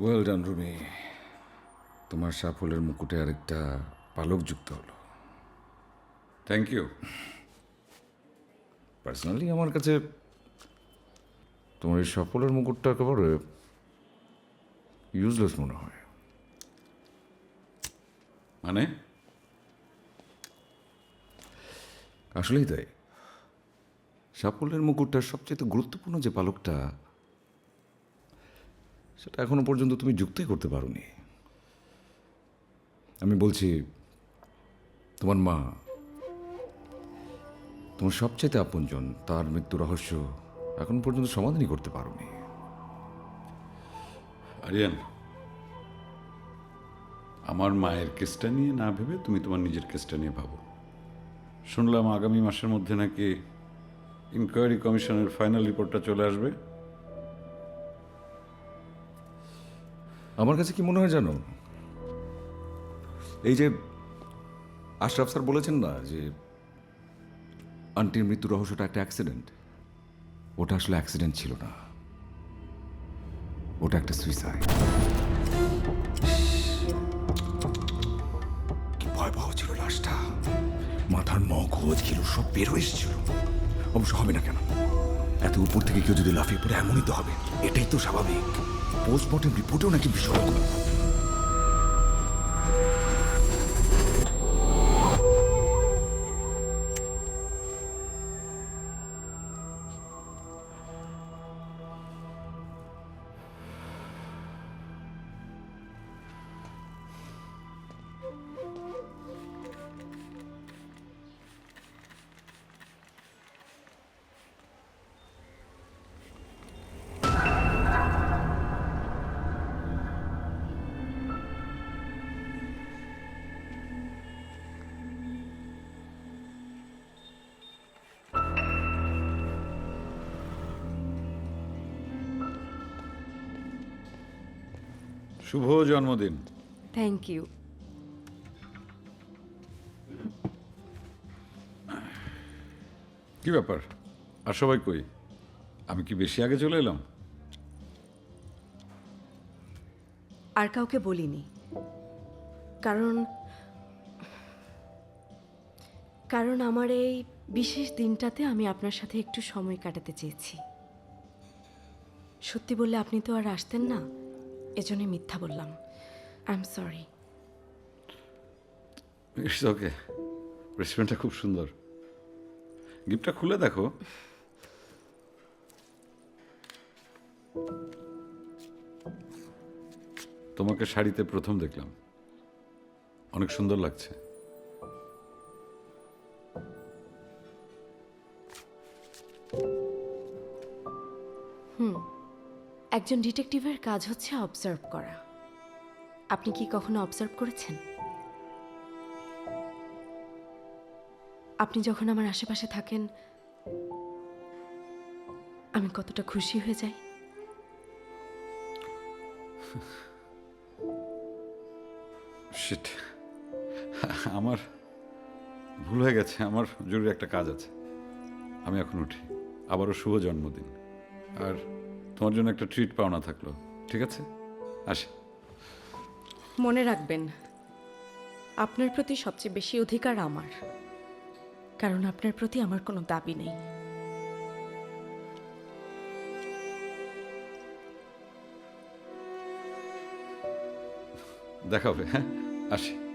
Well done Rumi তোমার সাফল্যের মুকুটে আরেকটা পালক যুক্ত হলো। থ্যাংক ইউ পার্সোনালি আমার কাছে তোমার এই সাফল্যের মুকুটটা একেবারে ইউজলেস মনে হয়। মানে? আসলেই তাই। সাফল্যের মুকুটটার সবচেয়ে গুরুত্বপূর্ণ যে পালকটা সেটা এখনও পর্যন্ত তুমি যুক্তই করতে পারোনি। আমি বলছি, তোমার মা, তোমার সবচেয়ে আপনজন, তার মৃত্যু রহস্য এখন পর্যন্ত সমাধানই করতে পারোনি। আরিয়ান, আমার মায়ের কেসটা নিয়ে না ভেবে তুমি তোমার নিজের কেসটা নিয়ে ভাবো। শুনলাম আগামী মাসের মধ্যে নাকি ইনকোয়ারি কমিশনের ফাইনাল রিপোর্টটা চলে আসবে। আমার কাছে কি মনে হয় জানো? এই যে আশরাফ স্যার বলেছেন না যে আন্টির মৃত্যু রহস্যটা একটা অ্যাক্সিডেন্ট ওটা আসলে অ্যাক্সিডেন্ট ছিল না। ওটা একটা সুইসাইড কি ভয়াবহ ছিল লাশটা। মাথার মগজ ছিল সব বের এসেছিল। অবশ্য হবে না কেন? এত উপর থেকে কেউ যদি লাফিয়ে পড়ে, এমনই তো হবে। এটাই তো স্বাভাবিক। পোস্টমর্টম রিপোর্টেও নাকি বিস্ফোরণ শুভ জন্মদিন। থ্যাংক ইউ কি ব্যাপার? আর সবাই কই? আমি কি বেশি আগে চলে এলাম? আর কাউকে বলিনি। কারণ কারণ আমার এই বিশেষ দিনটাতে আমি আপনার সাথে একটু সময় কাটাতে চেয়েছি। সত্যি বললে আপনি তো আর আসতেন না? এজন্যই মিথ্যা বললাম। I am sorry it's okay রেস্টুরেন্টটা খুব সুন্দর। গিফটটা খুলে দেখো। তোমাকে শাড়িতে প্রথম দেখলাম। অনেক সুন্দর লাগছে। একজন ডিটেকটিভের কাজ হচ্ছে অবজার্ভ করা। আপনি কি কখনো অবজার্ভ করেছেন? আপনি যখন আমার আশেপাশে থাকেন, আমি কতটা খুশি হয়ে যাই? আমার ভুল হয়ে গেছে, আমার জরুরি একটা কাজ আছে। আমি এখন উঠি। আবারও শুভ জন্মদিন। আর তোমার জন্য একটা ট্রিট পাওনা থাকল ঠিক আছে? আসি। মনে রাখবেন আপনার প্রতি সবচেয়ে বেশি অধিকার আমার কারণ আপনার প্রতি আমার কোনো দাবি নেই। দেখা হবে হ্যাঁ? আসি।